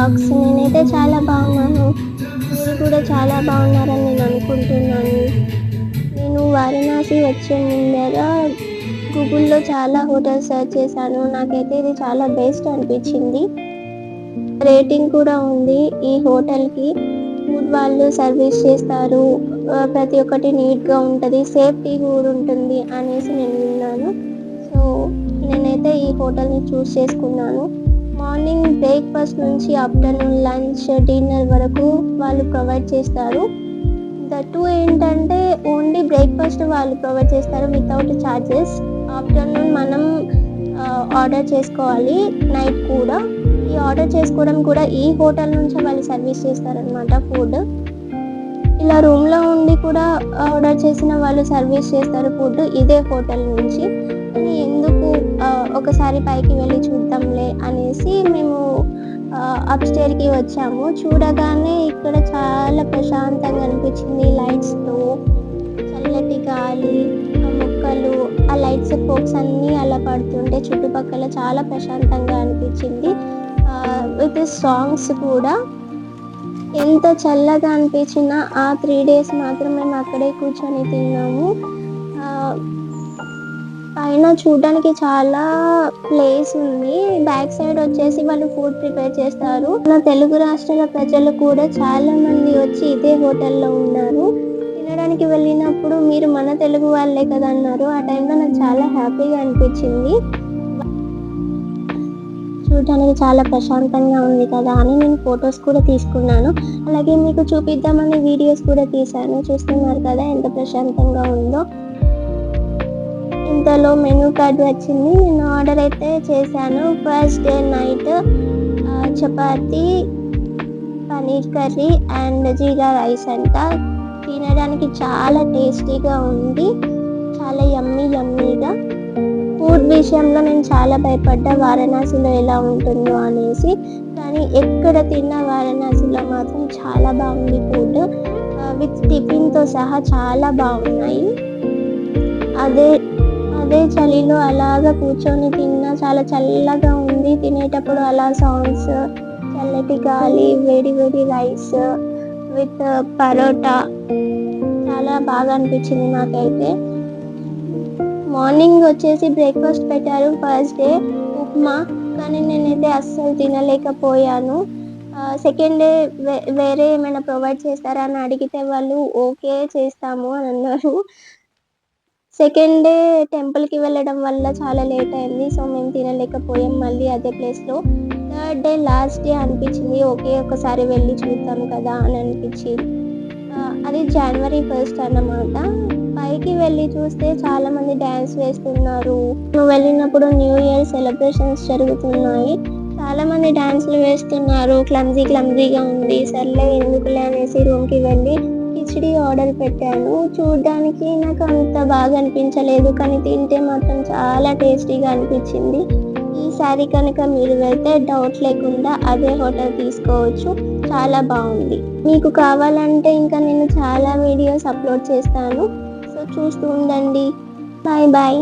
Blogs నేనైతే చాలా బాగున్నాను. మీరు కూడా చాలా బాగున్నారని నేను అనుకుంటున్నాను. నేను వారణాసి వచ్చే ముందర గూగుల్లో చాలా హోటల్స్ సెర్చ్ చేశాను. నాకైతే ఇది చాలా బెస్ట్ అనిపించింది. రేటింగ్ కూడా ఉంది ఈ హోటల్కి. ఫుడ్ వాళ్ళు సర్వీస్ చేస్తారు. ప్రతి ఒక్కటి నీట్గా ఉంటుంది. సేఫ్టీ కూడా ఉంటుంది అనేసి నేను విన్నాను. సో నేనైతే ఈ హోటల్ని చూస్ చేసుకున్నాను. బ్రేక్ఫాస్ట్ నుంచి ఆఫ్టర్నూన్ లంచ్ డిన్నర్ వరకు వాళ్ళు ప్రొవైడ్ చేస్తారు. ద టూ ఏంటంటే ఓన్లీ బ్రేక్ఫాస్ట్ వాళ్ళు ప్రొవైడ్ చేస్తారు వితౌట్ ఛార్జెస్ ఆఫ్టర్నూన్ మనం ఆర్డర్ చేసుకోవాలి నైట్ కూడా. ఈ ఆర్డర్ చేసుకోవడం కూడా ఈ హోటల్ నుంచి వాళ్ళు సర్వీస్ చేస్తారనమాట ఫుడ్. ఇలా రూమ్లో ఉండి కూడా ఆర్డర్ చేసిన వాళ్ళు సర్వీస్ చేస్తారు ఫుడ్ ఇదే హోటల్ నుంచి. ఎందుకు ఒకసారి పైకి వెళ్ళి చూద్దాంలే అనేసి మేము అప్స్టేర్కి వచ్చాము. చూడగానే ఇక్కడ చాలా ప్రశాంతంగా అనిపించింది. లైట్స్తో చల్లటి గాలి మొక్కలు ఆ లైట్స్ ఫోక్స్ అన్నీ అలా పడుతుంటే చుట్టుపక్కల చాలా ప్రశాంతంగా అనిపించింది. విత్ సాంగ్స్ కూడా ఎంత చల్లగా అనిపించినా ఆ త్రీ డేస్ మాత్రం మేము అక్కడే కూర్చొని తిన్నాము. పైన చూడడానికి చాలా ప్లేస్ ఉంది. బ్యాక్ సైడ్ వచ్చేసి వాళ్ళు ఫుడ్ ప్రిపేర్ చేస్తారు. మన తెలుగు రాష్ట్రాల ప్రజలు కూడా చాలా మంది వచ్చి ఇదే హోటల్లో ఉన్నారు. తినడానికి వెళ్ళినప్పుడు మీరు మన తెలుగు వాళ్ళే కదా అన్నారు. ఆ టైంలో నాకు చాలా హ్యాపీగా అనిపించింది. చూడడానికి చాలా ప్రశాంతంగా ఉంది కదా అని నేను ఫొటోస్ కూడా తీసుకున్నాను. అలాగే మీకు చూపిద్దామని వీడియోస్ కూడా తీశాను. చూస్తున్నారు కదా ఎంత ప్రశాంతంగా ఉందో. ఇంతలో మెనూ కార్డ్ వచ్చింది. నేను ఆర్డర్ అయితే చేశాను. First day night chapati paneer curry and jeera rice అంట. తినడానికి చాలా టేస్టీగా ఉంది. చాలా యమ్మీ యమ్మీగా. ఫుడ్ విషయంలో నేను చాలా భయపడ్డా. వారణాసిలో ఎలా ఉంటుందో అనేసి. కానీ ఎక్కడ తిన్న వారణాసిలో మాత్రం చాలా బాగుంది ఫుడ్. విత్ టిఫిన్తో సహా చాలా బాగున్నాయి. అదే అదే చలిలో అలాగా కూర్చొని తిన్నా చాలా చల్లగా ఉంది. తినేటప్పుడు అలా సాంగ్స్ చల్లటి గాలి వేడి వేడి రైస్ విత్ పరోటా చాలా బాగా అనిపించింది నాకైతే. మార్నింగ్ వచ్చేసి బ్రేక్ఫాస్ట్ పెట్టారు ఫస్ట్ డే ఉప్మా కానీ నేనైతే అస్సలు తినలేకపోయాను. సెకండ్ డే వేరే ఏమైనా ప్రొవైడ్ చేస్తారా అని అడిగితే వాళ్ళు ఓకే చేస్తాము అని అన్నారు. సెకండ్ డే టెంపుల్కి వెళ్ళడం వల్ల చాలా లేట్ అయింది. సో మేము తినలేకపోయాం మళ్ళీ అదే ప్లేస్లో థర్డ్ డే లాస్ట్ డే అనిపించింది. ఓకే ఒకసారి వెళ్ళి చూద్దాం కదా అని అనిపించింది. అది జనవరి ఫస్ట్ అన్నమాట. పైకి వెళ్ళి చూస్తే చాలా మంది డ్యాన్స్ వేస్తున్నారు. నువ్వు వెళ్ళినప్పుడు న్యూ ఇయర్ సెలబ్రేషన్స్ జరుగుతున్నాయి. చాలా మంది వేస్తున్నారు. క్లమ్జీ క్లమ్జీగా ఉంది. సర్లే ఎందుకులే అనేసి రూమ్కి వెళ్ళి పచ్చడి ఆర్డర్ పెట్టాను. చూడడానికి నాకు అంత బాగా అనిపించలేదు కానీ తింటే మాత్రం చాలా టేస్టీగా అనిపించింది. ఈసారి కనుక మీరు వెళ్తే డౌట్ లేకుండా అదే హోటల్ తీసుకోవచ్చు. చాలా బాగుంది. మీకు కావాలంటే ఇంకా నేను చాలా వీడియోస్ అప్లోడ్ చేస్తాను. సో చూస్తూ ఉండండి. Bye bye.